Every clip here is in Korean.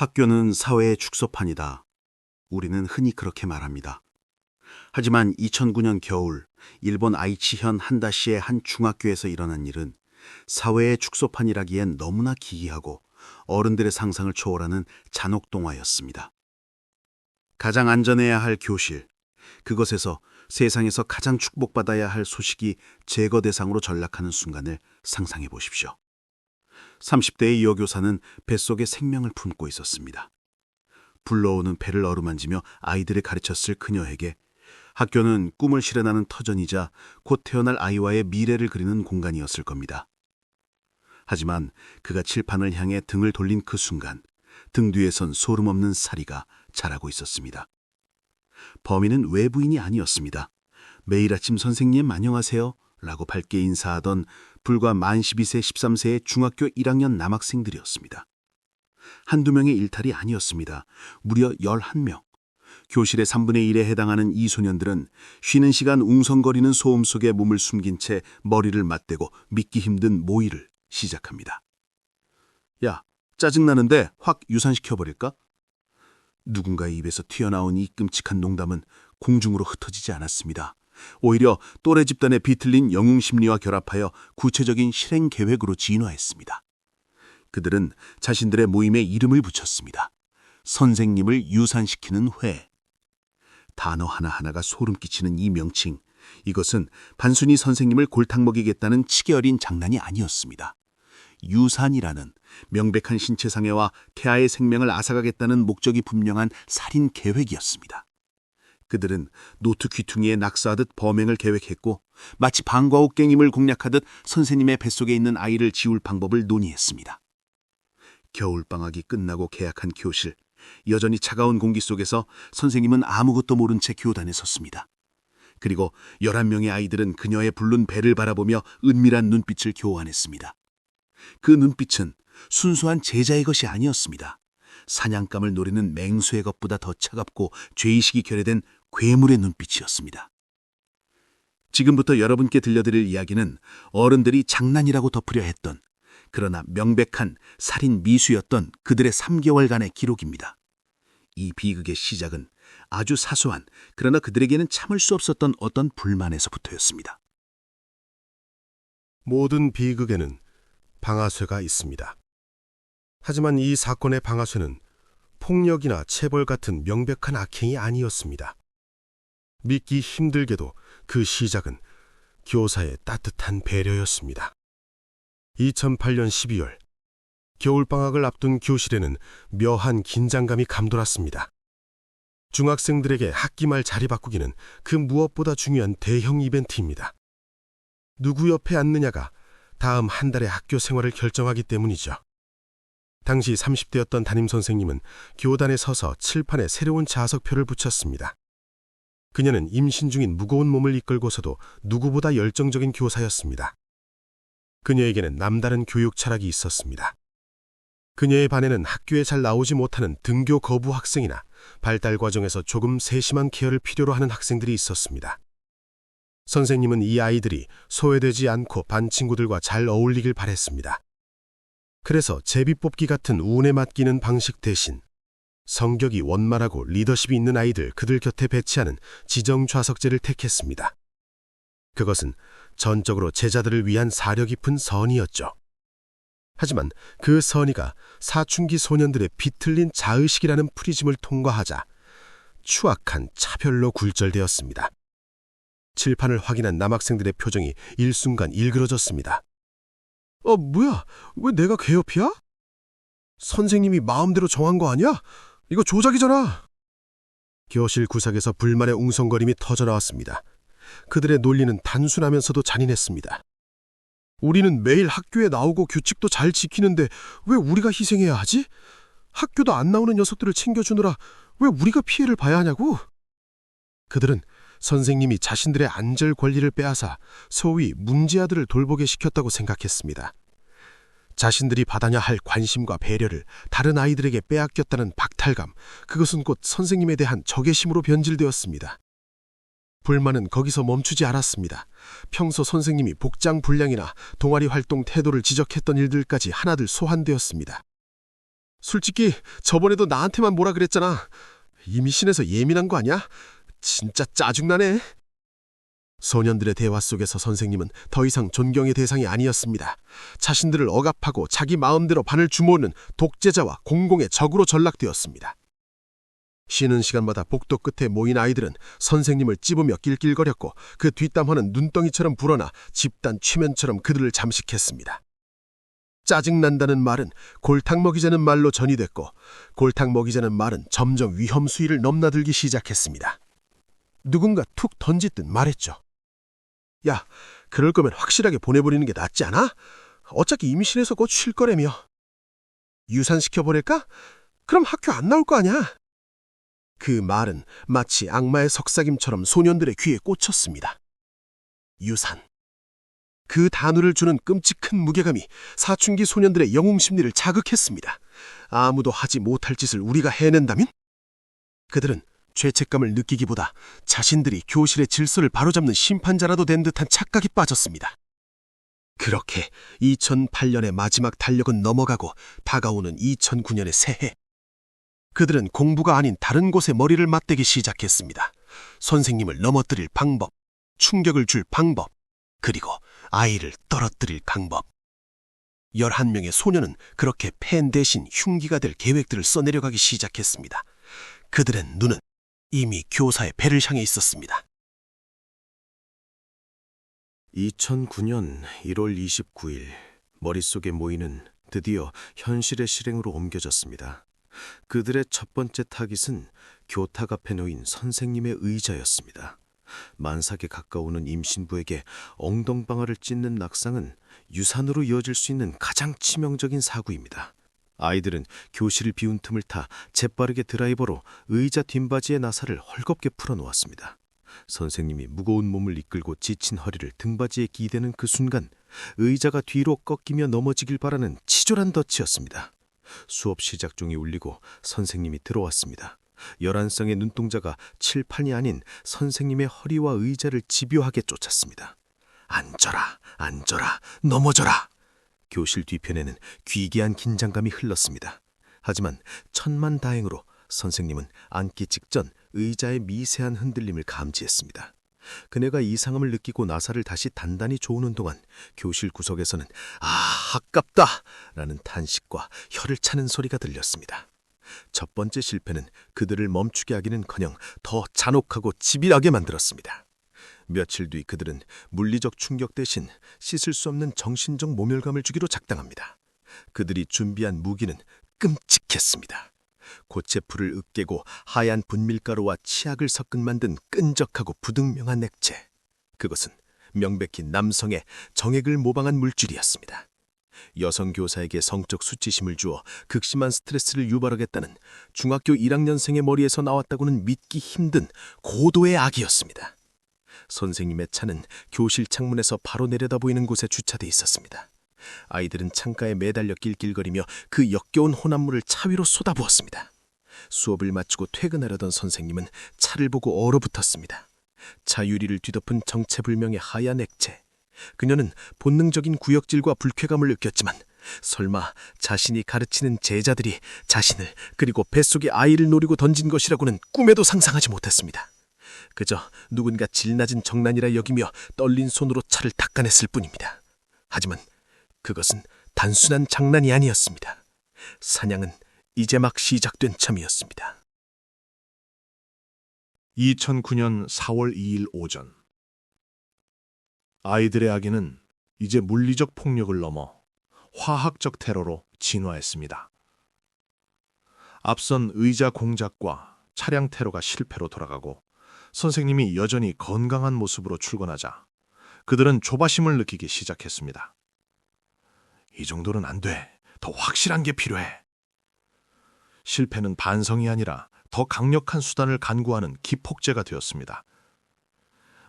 학교는 사회의 축소판이다. 우리는 흔히 그렇게 말합니다. 하지만 2009년 겨울 일본 아이치현 한다시의 한 중학교에서 일어난 일은 사회의 축소판이라기엔 너무나 기이하고 어른들의 상상을 초월하는 잔혹동화였습니다. 가장 안전해야 할 교실, 그것에서 세상에서 가장 축복받아야 할 소식이 제거 대상으로 전락하는 순간을 상상해 보십시오. 30대의 여교사는 뱃속에 생명을 품고 있었습니다. 불러오는 배를 어루만지며 아이들을 가르쳤을 그녀에게 학교는 꿈을 실현하는 터전이자 곧 태어날 아이와의 미래를 그리는 공간이었을 겁니다. 하지만 그가 칠판을 향해 등을 돌린 그 순간 등 뒤에선 소름 없는 사리가 자라고 있었습니다. 범인은 외부인이 아니었습니다. 매일 아침 선생님 안녕하세요 라고 밝게 인사하던 불과 만 12세 13세의 중학교 1학년 남학생들이었습니다. 한두 명의 일탈이 아니었습니다. 무려 11명. 교실의 3분의 1에 해당하는 이 소년들은 쉬는 시간 웅성거리는 소음 속에 몸을 숨긴 채 머리를 맞대고 믿기 힘든 모의를 시작합니다. 야, 짜증나는데 확 유산시켜버릴까? 누군가의 입에서 튀어나온 이 끔찍한 농담은 공중으로 흩어지지 않았습니다. 오히려 또래 집단의 비틀린 영웅 심리와 결합하여 구체적인 실행 계획으로 진화했습니다. 그들은 자신들의 모임에 이름을 붙였습니다. 선생님을 유산시키는 회. 단어 하나하나가 소름 끼치는 이 명칭. 이것은 단순히 선생님을 골탕 먹이겠다는 치기 어린 장난이 아니었습니다. 유산이라는 명백한 신체 상해와 태아의 생명을 앗아가겠다는 목적이 분명한 살인 계획이었습니다. 그들은 노트 귀퉁이에 낙서하듯 범행을 계획했고 마치 방과후 깽임을 공략하듯 선생님의 뱃속에 있는 아이를 지울 방법을 논의했습니다. 겨울방학이 끝나고 개학한 교실, 여전히 차가운 공기 속에서 선생님은 아무것도 모른 채 교단에 섰습니다. 그리고 11명의 아이들은 그녀의 붉은 배를 바라보며 은밀한 눈빛을 교환했습니다. 그 눈빛은 순수한 제자의 것이 아니었습니다. 사냥감을 노리는 맹수의 것보다 더 차갑고 죄의식이 결여된 괴물의 눈빛이었습니다. 지금부터 여러분께 들려드릴 이야기는 어른들이 장난이라고 덮으려 했던 그러나 명백한 살인 미수였던 그들의 3개월간의 기록입니다. 이 비극의 시작은 아주 사소한 그러나 그들에게는 참을 수 없었던 어떤 불만에서부터였습니다. 모든 비극에는 방아쇠가 있습니다. 하지만 이 사건의 방아쇠는 폭력이나 체벌 같은 명백한 악행이 아니었습니다. 믿기 힘들게도 그 시작은 교사의 따뜻한 배려였습니다. 2008년 12월 겨울방학을 앞둔 교실에는 묘한 긴장감이 감돌았습니다. 중학생들에게 학기 말 자리 바꾸기는 그 무엇보다 중요한 대형 이벤트입니다. 누구 옆에 앉느냐가 다음 한 달의 학교 생활을 결정하기 때문이죠. 당시 30대였던 담임 선생님은 교단에 서서 칠판에 새로운 자석표를 붙였습니다. 그녀는 임신 중인 무거운 몸을 이끌고서도 누구보다 열정적인 교사였습니다. 그녀에게는 남다른 교육 철학이 있었습니다. 그녀의 반에는 학교에 잘 나오지 못하는 등교 거부 학생이나 발달 과정에서 조금 세심한 케어를 필요로 하는 학생들이 있었습니다. 선생님은 이 아이들이 소외되지 않고 반 친구들과 잘 어울리길 바랬습니다. 그래서 제비뽑기 같은 운에 맡기는 방식 대신 성격이 원만하고 리더십이 있는 아이들 그들 곁에 배치하는 지정 좌석제를 택했습니다. 그것은 전적으로 제자들을 위한 사려 깊은 선이었죠. 하지만 그 선의가 사춘기 소년들의 비틀린 자의식이라는 프리즘을 통과하자 추악한 차별로 굴절되었습니다. 칠판을 확인한 남학생들의 표정이 일순간 일그러졌습니다. 어, 뭐야? 왜 내가 괴협이야? 선생님이 마음대로 정한 거 아니야? 이거 조작이잖아. 교실 구석에서 불만의 웅성거림이 터져나왔습니다. 그들의 논리는 단순하면서도 잔인했습니다. 우리는 매일 학교에 나오고 규칙도 잘 지키는데 왜 우리가 희생해야 하지? 학교도 안 나오는 녀석들을 챙겨주느라 왜 우리가 피해를 봐야 하냐고? 그들은 선생님이 자신들의 안절 권리를 빼앗아 소위 문제아들을 돌보게 시켰다고 생각했습니다. 자신들이 받아야 할 관심과 배려를 다른 아이들에게 빼앗겼다는 박탈감, 그것은 곧 선생님에 대한 적개심으로 변질되었습니다. 불만은 거기서 멈추지 않았습니다. 평소 선생님이 복장 불량이나 동아리 활동 태도를 지적했던 일들까지 하나둘 소환되었습니다. 솔직히 저번에도 나한테만 뭐라 그랬잖아. 이미 신에서 예민한 거 아니야? 진짜 짜증나네. 소년들의 대화 속에서 선생님은 더 이상 존경의 대상이 아니었습니다. 자신들을 억압하고 자기 마음대로 반을 주모으는 독재자와 공공의 적으로 전락되었습니다. 쉬는 시간마다 복도 끝에 모인 아이들은 선생님을 찝으며 낄낄거렸고 그 뒷담화는 눈덩이처럼 불어나 집단 최면처럼 그들을 잠식했습니다. 짜증난다는 말은 골탕 먹이자는 말로 전이됐고 골탕 먹이자는 말은 점점 위험 수위를 넘나들기 시작했습니다. 누군가 툭 던지듯 말했죠. 야, 그럴 거면 확실하게 보내버리는 게 낫지 않아? 어차피 임신해서 곧 쉴 거라며. 유산시켜 버릴까? 그럼 학교 안 나올 거 아니야? 그 말은 마치 악마의 석삭임처럼 소년들의 귀에 꽂혔습니다. 유산. 그 단어를 주는 끔찍한 무게감이 사춘기 소년들의 영웅 심리를 자극했습니다. 아무도 하지 못할 짓을 우리가 해낸다면? 그들은 죄책감을 느끼기보다 자신들이 교실의 질서를 바로잡는 심판자라도 된 듯한 착각이 빠졌습니다. 그렇게 2008년의 마지막 달력은 넘어가고 다가오는 2009년의 새해. 그들은 공부가 아닌 다른 곳에 머리를 맞대기 시작했습니다. 선생님을 넘어뜨릴 방법, 충격을 줄 방법, 그리고 아이를 떨어뜨릴 방법. 11명의 소녀는 그렇게 팬 대신 흉기가 될 계획들을 써내려가기 시작했습니다. 그들의 눈은 이미 교사의 배를 향해 있었습니다. 2009년 1월 29일 머릿속에 모이는 드디어 현실의 실행으로 옮겨졌습니다. 그들의 첫 번째 타깃은 교탁 앞에 놓인 선생님의 의자였습니다. 만삭에 가까우는 임신부에게 엉덩방아를 찢는 낙상은 유산으로 이어질 수 있는 가장 치명적인 사고입니다. 아이들은 교실을 비운 틈을 타 재빠르게 드라이버로 의자 뒷바지의 나사를 헐겁게 풀어놓았습니다. 선생님이 무거운 몸을 이끌고 지친 허리를 등받이에 기대는 그 순간 의자가 뒤로 꺾이며 넘어지길 바라는 치졸한 덫이었습니다. 수업 시작 종이 울리고 선생님이 들어왔습니다. 열한 쌍의 눈동자가 칠판이 아닌 선생님의 허리와 의자를 집요하게 쫓았습니다. 앉아라, 앉아라, 넘어져라. 교실 뒤편에는 귀기한 긴장감이 흘렀습니다. 하지만 천만 다행으로 선생님은 앉기 직전 의자의 미세한 흔들림을 감지했습니다. 그네가 이상함을 느끼고 나사를 다시 단단히 조우는 동안 교실 구석에서는 아, 아깝다! 라는 탄식과 혀를 차는 소리가 들렸습니다. 첫 번째 실패는 그들을 멈추게 하기는커녕 더 잔혹하고 집요하게 만들었습니다. 며칠 뒤 그들은 물리적 충격 대신 씻을 수 없는 정신적 모멸감을 주기로 작당합니다. 그들이 준비한 무기는 끔찍했습니다. 고체풀을 으깨고 하얀 분밀가루와 치약을 섞은 만든 끈적하고 부등명한 액체. 그것은 명백히 남성의 정액을 모방한 물질이었습니다. 여성 교사에게 성적 수치심을 주어 극심한 스트레스를 유발하겠다는 중학교 1학년생의 머리에서 나왔다고는 믿기 힘든 고도의 악이었습니다. 선생님의 차는 교실 창문에서 바로 내려다 보이는 곳에 주차돼 있었습니다. 아이들은 창가에 매달려 낄낄거리며 그 역겨운 혼합물을 차 위로 쏟아부었습니다. 수업을 마치고 퇴근하려던 선생님은 차를 보고 얼어붙었습니다. 차 유리를 뒤덮은 정체불명의 하얀 액체. 그녀는 본능적인 구역질과 불쾌감을 느꼈지만 설마 자신이 가르치는 제자들이 자신을 그리고 뱃속의 아이를 노리고 던진 것이라고는 꿈에도 상상하지 못했습니다. 그저 누군가 질 낮은 정난이라 여기며 떨린 손으로 차를 닦아냈을 뿐입니다. 하지만 그것은 단순한 장난이 아니었습니다. 사냥은 이제 막 시작된 참이었습니다. 2009년 4월 2일 오전 아이들의 아기는 이제 물리적 폭력을 넘어 화학적 테러로 진화했습니다. 앞선 의자 공작과 차량 테러가 실패로 돌아가고 선생님이 여전히 건강한 모습으로 출근하자 그들은 조바심을 느끼기 시작했습니다. 이 정도는 안 돼. 더 확실한 게 필요해. 실패는 반성이 아니라 더 강력한 수단을 간구하는 기폭제가 되었습니다.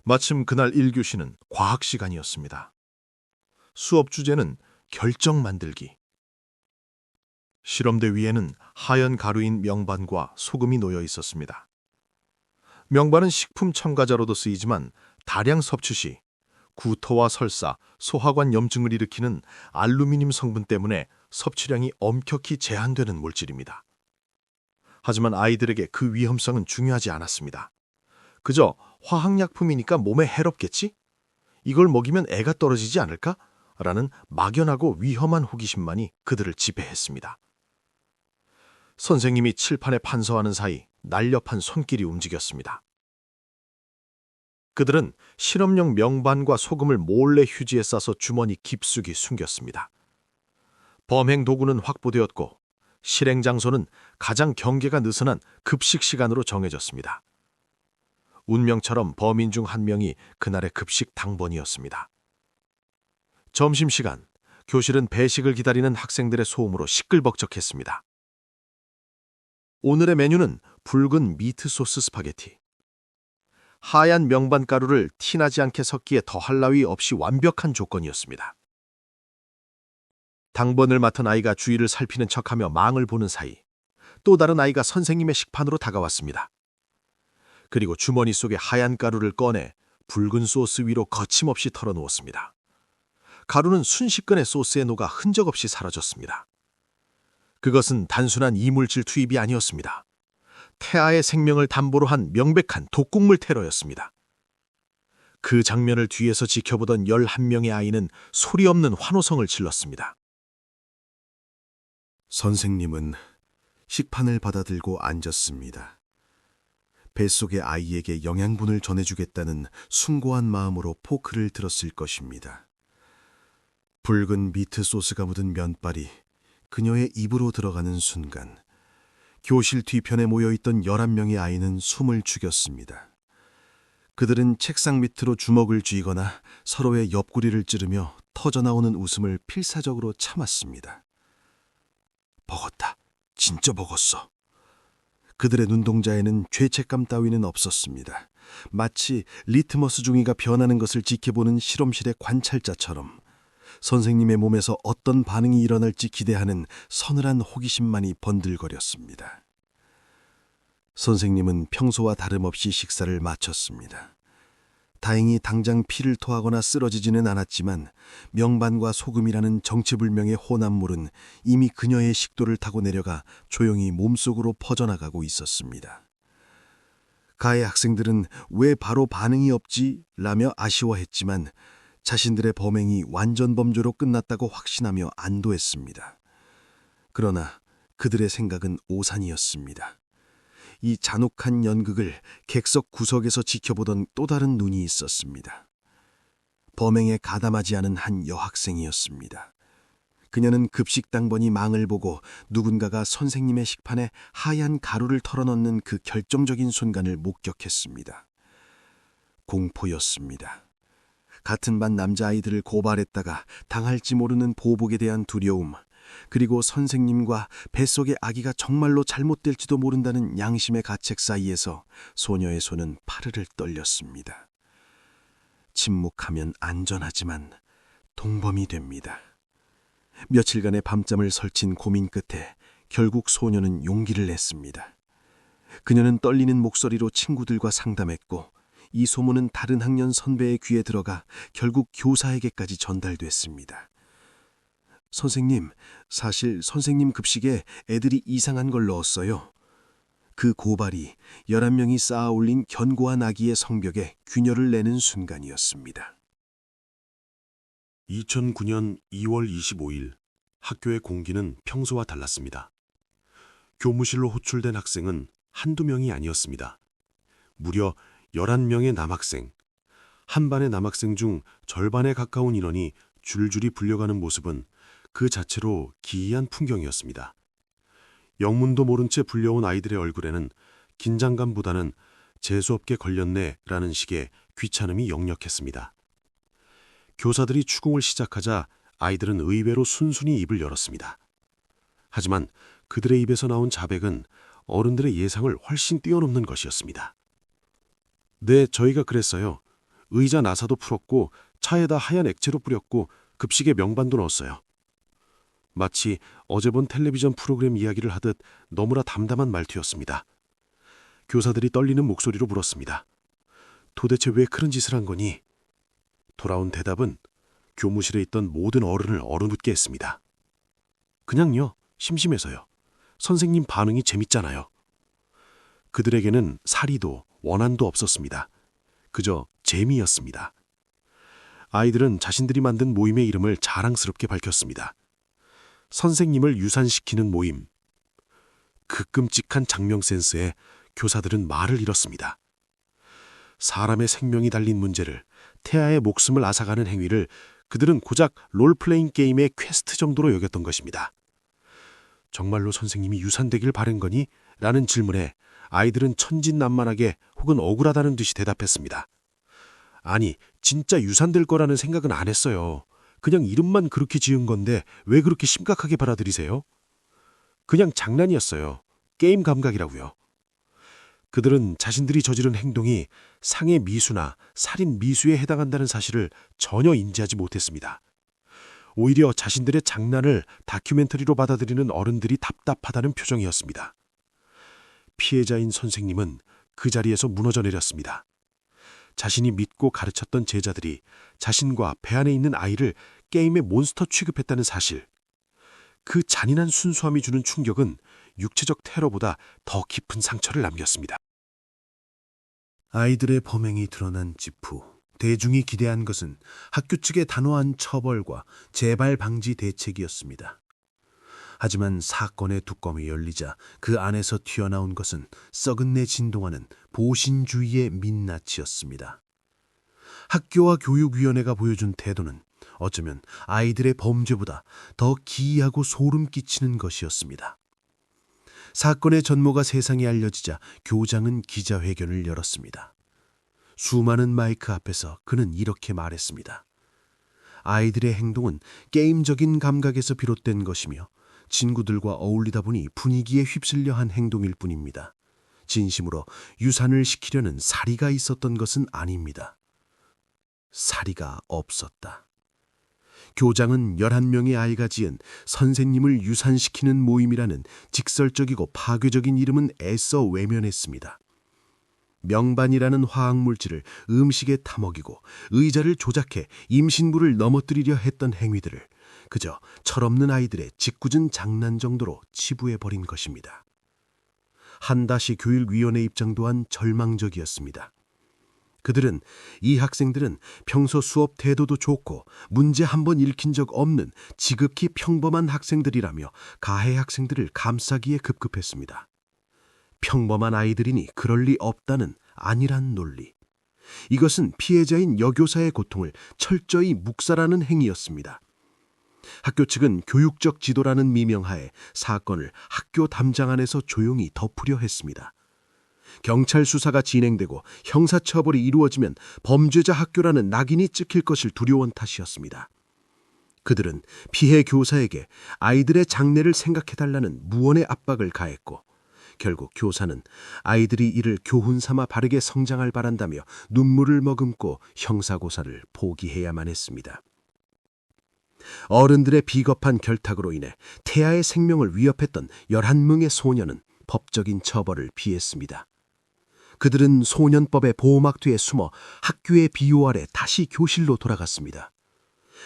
마침 그날 1교시는 과학 시간이었습니다. 수업 주제는 결정 만들기. 실험대 위에는 하얀 가루인 명반과 소금이 놓여 있었습니다. 명반은 식품 첨가자로도 쓰이지만 다량 섭취 시 구토와 설사, 소화관 염증을 일으키는 알루미늄 성분 때문에 섭취량이 엄격히 제한되는 물질입니다. 하지만 아이들에게 그 위험성은 중요하지 않았습니다. 그저 화학약품이니까 몸에 해롭겠지? 이걸 먹이면 애가 떨어지지 않을까? 라는 막연하고 위험한 호기심만이 그들을 지배했습니다. 선생님이 칠판에 판서하는 사이 날렵한 손길이 움직였습니다. 그들은 실험용 명반과 소금을 몰래 휴지에 싸서 주머니 깊숙이 숨겼습니다. 범행 도구는 확보되었고 실행 장소는 가장 경계가 느슨한 급식 시간으로 정해졌습니다. 운명처럼 범인 중 한 명이 그날의 급식 당번이었습니다. 점심시간, 교실은 배식을 기다리는 학생들의 소음으로 시끌벅적했습니다. 오늘의 메뉴는 붉은 미트 소스 스파게티. 하얀 명반 가루를 티나지 않게 섞기에 더할 나위 없이 완벽한 조건이었습니다. 당번을 맡은 아이가 주위를 살피는 척하며 망을 보는 사이 또 다른 아이가 선생님의 식판으로 다가왔습니다. 그리고 주머니 속에 하얀 가루를 꺼내 붉은 소스 위로 거침없이 털어놓았습니다. 가루는 순식간에 소스에 녹아 흔적 없이 사라졌습니다. 그것은 단순한 이물질 투입이 아니었습니다. 태아의 생명을 담보로 한 명백한 독국물 테러였습니다. 그 장면을 뒤에서 지켜보던 11명의 아이는 소리 없는 환호성을 질렀습니다. 선생님은 식판을 받아들고 앉았습니다. 뱃속의 아이에게 영양분을 전해주겠다는 숭고한 마음으로 포크를 들었을 것입니다. 붉은 미트 소스가 묻은 면발이 그녀의 입으로 들어가는 순간 교실 뒤편에 모여있던 11명의 아이는 숨을 죽였습니다. 그들은 책상 밑으로 주먹을 쥐거나 서로의 옆구리를 찌르며 터져나오는 웃음을 필사적으로 참았습니다. 먹었다. 진짜 먹었어. 그들의 눈동자에는 죄책감 따위는 없었습니다. 마치 리트머스 종이가 변하는 것을 지켜보는 실험실의 관찰자처럼 선생님의 몸에서 어떤 반응이 일어날지 기대하는 서늘한 호기심만이 번들거렸습니다. 선생님은 평소와 다름없이 식사를 마쳤습니다. 다행히 당장 피를 토하거나 쓰러지지는 않았지만 명반과 소금이라는 정체불명의 혼합물은 이미 그녀의 식도를 타고 내려가 조용히 몸속으로 퍼져나가고 있었습니다. 가해 학생들은 왜 바로 반응이 없지? 라며 아쉬워했지만 자신들의 범행이 완전 범죄로 끝났다고 확신하며 안도했습니다. 그러나 그들의 생각은 오산이었습니다. 이 잔혹한 연극을 객석 구석에서 지켜보던 또 다른 눈이 있었습니다. 범행에 가담하지 않은 한 여학생이었습니다. 그녀는 급식 당번이 망을 보고 누군가가 선생님의 식판에 하얀 가루를 털어넣는 그 결정적인 순간을 목격했습니다. 공포였습니다. 같은 반 남자아이들을 고발했다가 당할지 모르는 보복에 대한 두려움, 그리고 선생님과 뱃속의 아기가 정말로 잘못될지도 모른다는 양심의 가책 사이에서 소녀의 손은 파르르 떨렸습니다. 침묵하면 안전하지만 동범이 됩니다. 며칠간의 밤잠을 설친 고민 끝에 결국 소녀는 용기를 냈습니다. 그녀는 떨리는 목소리로 친구들과 상담했고 이 소문은 다른 학년 선배의 귀에 들어가 결국 교사에게까지 전달됐습니다. 선생님, 사실 선생님 급식에 애들이 이상한 걸 넣었어요. 그 고발이 11명이 쌓아 올린 견고한 아기의 성벽에 균열을 내는 순간이었습니다. 2009년 2월 25일 학교의 공기는 평소와 달랐습니다. 교무실로 호출된 학생은 한두 명이 아니었습니다. 무려 11명의 남학생. 한 반의 남학생 중 절반에 가까운 인원이 줄줄이 불려가는 모습은 그 자체로 기이한 풍경이었습니다. 영문도 모른 채 불려온 아이들의 얼굴에는 긴장감보다는 재수없게 걸렸네라는 식의 귀찮음이 역력했습니다. 교사들이 추궁을 시작하자 아이들은 의외로 순순히 입을 열었습니다. 하지만 그들의 입에서 나온 자백은 어른들의 예상을 훨씬 뛰어넘는 것이었습니다. 네, 저희가 그랬어요. 의자 나사도 풀었고 차에다 하얀 액체로 뿌렸고 급식에 명반도 넣었어요. 마치 어제 본 텔레비전 프로그램 이야기를 하듯 너무나 담담한 말투였습니다. 교사들이 떨리는 목소리로 물었습니다. 도대체 왜 그런 짓을 한 거니? 돌아온 대답은 교무실에 있던 모든 어른을 얼어붙게 했습니다. 그냥요, 심심해서요. 선생님 반응이 재밌잖아요. 그들에게는 사리도 원한도 없었습니다. 그저 재미였습니다. 아이들은 자신들이 만든 모임의 이름을 자랑스럽게 밝혔습니다. 선생님을 유산시키는 모임. 그 끔찍한 장명 센스에 교사들은 말을 잃었습니다. 사람의 생명이 달린 문제를 태아의 목숨을 앗아가는 행위를 그들은 고작 롤플레잉 게임의 퀘스트 정도로 여겼던 것입니다. 정말로 선생님이 유산되길 바란 거니? 라는 질문에 아이들은 천진난만하게 혹은 억울하다는 듯이 대답했습니다. 아니, 진짜 유산될 거라는 생각은 안 했어요. 그냥 이름만 그렇게 지은 건데 왜 그렇게 심각하게 받아들이세요? 그냥 장난이었어요. 게임 감각이라고요. 그들은 자신들이 저지른 행동이 상해 미수나 살인 미수에 해당한다는 사실을 전혀 인지하지 못했습니다. 오히려 자신들의 장난을 다큐멘터리로 받아들이는 어른들이 답답하다는 표정이었습니다. 피해자인 선생님은 그 자리에서 무너져 내렸습니다. 자신이 믿고 가르쳤던 제자들이 자신과 배 안에 있는 아이를 게임의 몬스터 취급했다는 사실. 그 잔인한 순수함이 주는 충격은 육체적 테러보다 더 깊은 상처를 남겼습니다. 아이들의 범행이 드러난 직후 대중이 기대한 것은 학교 측의 단호한 처벌과 재발 방지 대책이었습니다. 하지만 사건의 뚜껑이 열리자 그 안에서 튀어나온 것은 썩은 내 진동하는 보신주의의 민낯이었습니다. 학교와 교육위원회가 보여준 태도는 어쩌면 아이들의 범죄보다 더 기이하고 소름 끼치는 것이었습니다. 사건의 전모가 세상에 알려지자 교장은 기자회견을 열었습니다. 수많은 마이크 앞에서 그는 이렇게 말했습니다. 아이들의 행동은 게임적인 감각에서 비롯된 것이며 친구들과 어울리다 보니 분위기에 휩쓸려 한 행동일 뿐입니다. 진심으로 유산을 시키려는 사리가 있었던 것은 아닙니다. 사리가 없었다. 교장은 11명의 아이가 지은 선생님을 유산시키는 모임이라는 직설적이고 파괴적인 이름은 애써 외면했습니다. 명반이라는 화학물질을 음식에 타먹이고 의자를 조작해 임신부를 넘어뜨리려 했던 행위들을 그저 철없는 아이들의 짓궂은 장난 정도로 치부해버린 것입니다. 한다시 교육위원회 입장 또한 절망적이었습니다. 그들은 이 학생들은 평소 수업 태도도 좋고 문제 한 번 읽힌 적 없는 지극히 평범한 학생들이라며 가해 학생들을 감싸기에 급급했습니다. 평범한 아이들이니 그럴 리 없다는 아니란 논리. 이것은 피해자인 여교사의 고통을 철저히 묵살하는 행위였습니다. 학교 측은 교육적 지도라는 미명하에 사건을 학교 담장 안에서 조용히 덮으려 했습니다. 경찰 수사가 진행되고 형사처벌이 이루어지면 범죄자 학교라는 낙인이 찍힐 것을 두려운 탓이었습니다. 그들은 피해 교사에게 아이들의 장래를 생각해달라는 무언의 압박을 가했고 결국 교사는 아이들이 이를 교훈 삼아 바르게 성장할 바란다며 눈물을 머금고 형사고사를 포기해야만 했습니다. 어른들의 비겁한 결탁으로 인해 태아의 생명을 위협했던 11명의 소년은 법적인 처벌을 피했습니다. 그들은 소년법의 보호막 뒤에 숨어 학교의 비호 아래 다시 교실로 돌아갔습니다.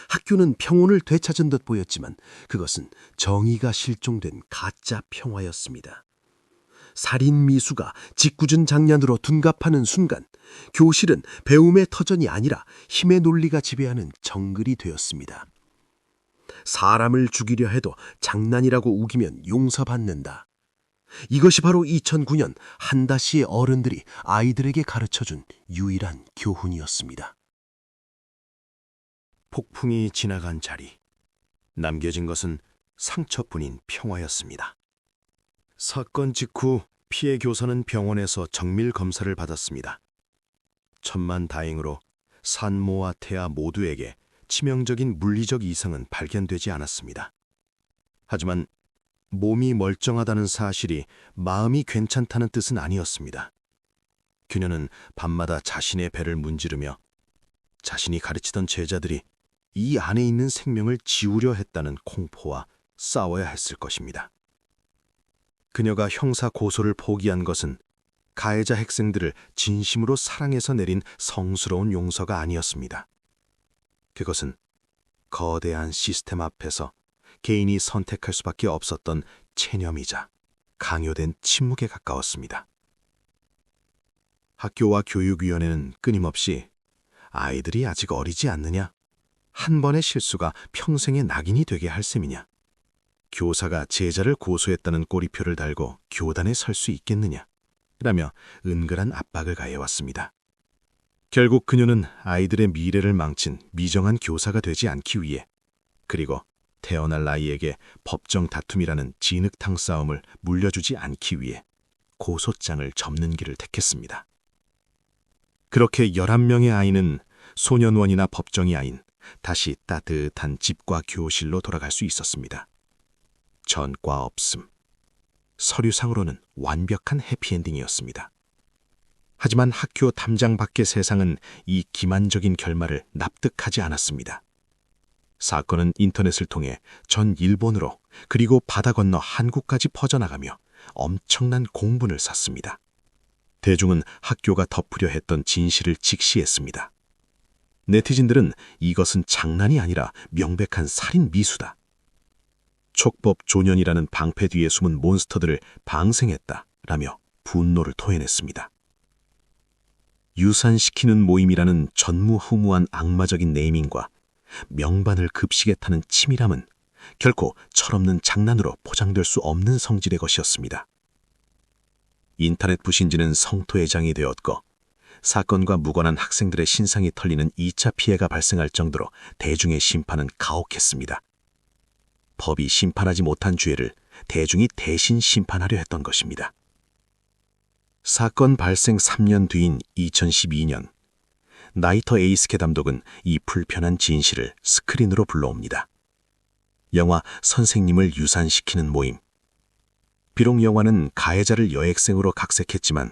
학교는 평온을 되찾은 듯 보였지만 그것은 정의가 실종된 가짜 평화였습니다. 살인 미수가 짓궂은 장난으로 둔갑하는 순간 교실은 배움의 터전이 아니라 힘의 논리가 지배하는 정글이 되었습니다. 사람을 죽이려 해도 장난이라고 우기면 용서받는다. 이것이 바로 2009년 한다시의 어른들이 아이들에게 가르쳐준 유일한 교훈이었습니다. 폭풍이 지나간 자리. 남겨진 것은 상처뿐인 평화였습니다. 사건 직후 피해 교사는 병원에서 정밀 검사를 받았습니다. 천만 다행으로 산모와 태아 모두에게 치명적인 물리적 이상은 발견되지 않았습니다. 하지만 몸이 멀쩡하다는 사실이 마음이 괜찮다는 뜻은 아니었습니다. 그녀는 밤마다 자신의 배를 문지르며 자신이 가르치던 제자들이 이 안에 있는 생명을 지우려 했다는 공포와 싸워야 했을 것입니다. 그녀가 형사 고소를 포기한 것은 가해자 학생들을 진심으로 사랑해서 내린 성스러운 용서가 아니었습니다. 그것은 거대한 시스템 앞에서 개인이 선택할 수밖에 없었던 체념이자 강요된 침묵에 가까웠습니다. 학교와 교육위원회는 끊임없이 아이들이 아직 어리지 않느냐? 한 번의 실수가 평생의 낙인이 되게 할 셈이냐? 교사가 제자를 고소했다는 꼬리표를 달고 교단에 설 수 있겠느냐? 라며 은근한 압박을 가해왔습니다. 결국 그녀는 아이들의 미래를 망친 미정한 교사가 되지 않기 위해 그리고 태어날 아이에게 법정 다툼이라는 진흙탕 싸움을 물려주지 않기 위해 고소장을 접는 길을 택했습니다. 그렇게 11명의 아이는 소년원이나 법정이 아닌 다시 따뜻한 집과 교실로 돌아갈 수 있었습니다. 전과 없음. 서류상으로는 완벽한 해피엔딩이었습니다. 하지만 학교 담장 밖의 세상은 이 기만적인 결말을 납득하지 않았습니다. 사건은 인터넷을 통해 전 일본으로 그리고 바다 건너 한국까지 퍼져나가며 엄청난 공분을 샀습니다. 대중은 학교가 덮으려 했던 진실을 직시했습니다. 네티즌들은 이것은 장난이 아니라 명백한 살인 미수다. 촉법 조년이라는 방패 뒤에 숨은 몬스터들을 방생했다. 라며 분노를 토해냈습니다. 유산시키는 모임이라는 전무후무한 악마적인 네이밍과 명반을 급식에 타는 치밀함은 결코 철없는 장난으로 포장될 수 없는 성질의 것이었습니다. 인터넷 부신지는 성토의 장이 되었고 사건과 무관한 학생들의 신상이 털리는 2차 피해가 발생할 정도로 대중의 심판은 가혹했습니다. 법이 심판하지 못한 죄를 대중이 대신 심판하려 했던 것입니다. 사건 발생 3년 뒤인 2012년, 나이터 에이스케 감독은 이 불편한 진실을 스크린으로 불러옵니다. 영화 선생님을 유산시키는 모임. 비록 영화는 가해자를 여학생으로 각색했지만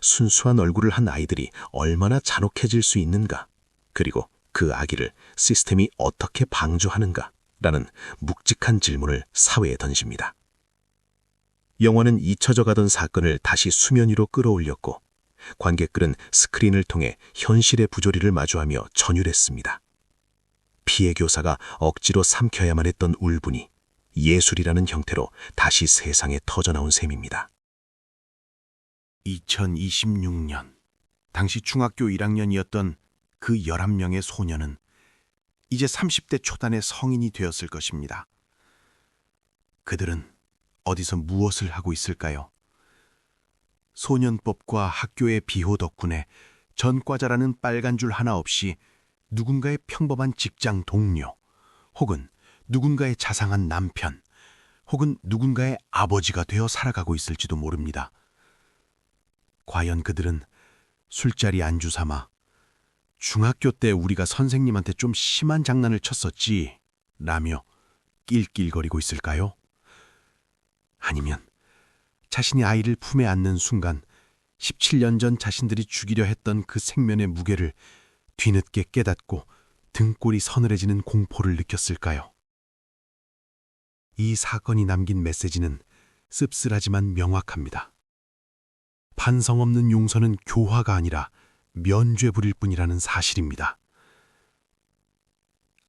순수한 얼굴을 한 아이들이 얼마나 잔혹해질 수 있는가, 그리고 그 아기를 시스템이 어떻게 방조하는가, 라는 묵직한 질문을 사회에 던집니다. 영화는 잊혀져 가던 사건을 다시 수면 위로 끌어올렸고 관객들은 스크린을 통해 현실의 부조리를 마주하며 전율했습니다. 피해 교사가 억지로 삼켜야만 했던 울분이 예술이라는 형태로 다시 세상에 터져나온 셈입니다. 2026년 당시 중학교 1학년이었던 그 11명의 소녀는 이제 30대 초단의 성인이 되었을 것입니다. 그들은 어디서 무엇을 하고 있을까요? 소년법과 학교의 비호 덕분에 전과자라는 빨간 줄 하나 없이 누군가의 평범한 직장 동료, 혹은 누군가의 자상한 남편, 혹은 누군가의 아버지가 되어 살아가고 있을지도 모릅니다. 과연 그들은 술자리 안주 삼아 중학교 때 우리가 선생님한테 좀 심한 장난을 쳤었지 라며 낄낄거리고 있을까요? 아니면 자신이 아이를 품에 안는 순간 17년 전 자신들이 죽이려 했던 그 생면의 무게를 뒤늦게 깨닫고 등골이 서늘해지는 공포를 느꼈을까요? 이 사건이 남긴 메시지는 씁쓸하지만 명확합니다. 반성 없는 용서는 교화가 아니라 면죄 부릴 뿐이라는 사실입니다.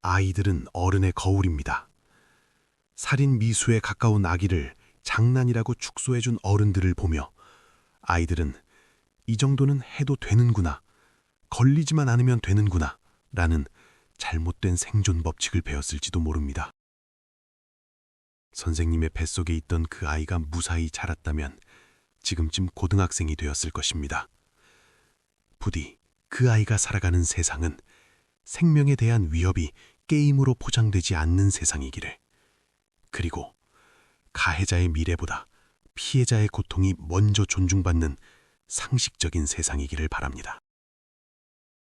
아이들은 어른의 거울입니다. 살인 미수에 가까운 아기를 장난이라고 축소해준 어른들을 보며 아이들은 이 정도는 해도 되는구나, 걸리지만 않으면 되는구나 라는 잘못된 생존 법칙을 배웠을지도 모릅니다. 선생님의 뱃속에 있던 그 아이가 무사히 자랐다면 지금쯤 고등학생이 되었을 것입니다. 부디 그 아이가 살아가는 세상은 생명에 대한 위협이 게임으로 포장되지 않는 세상이기를. 그리고 가해자의 미래보다 피해자의 고통이 먼저 존중받는 상식적인 세상이기를 바랍니다.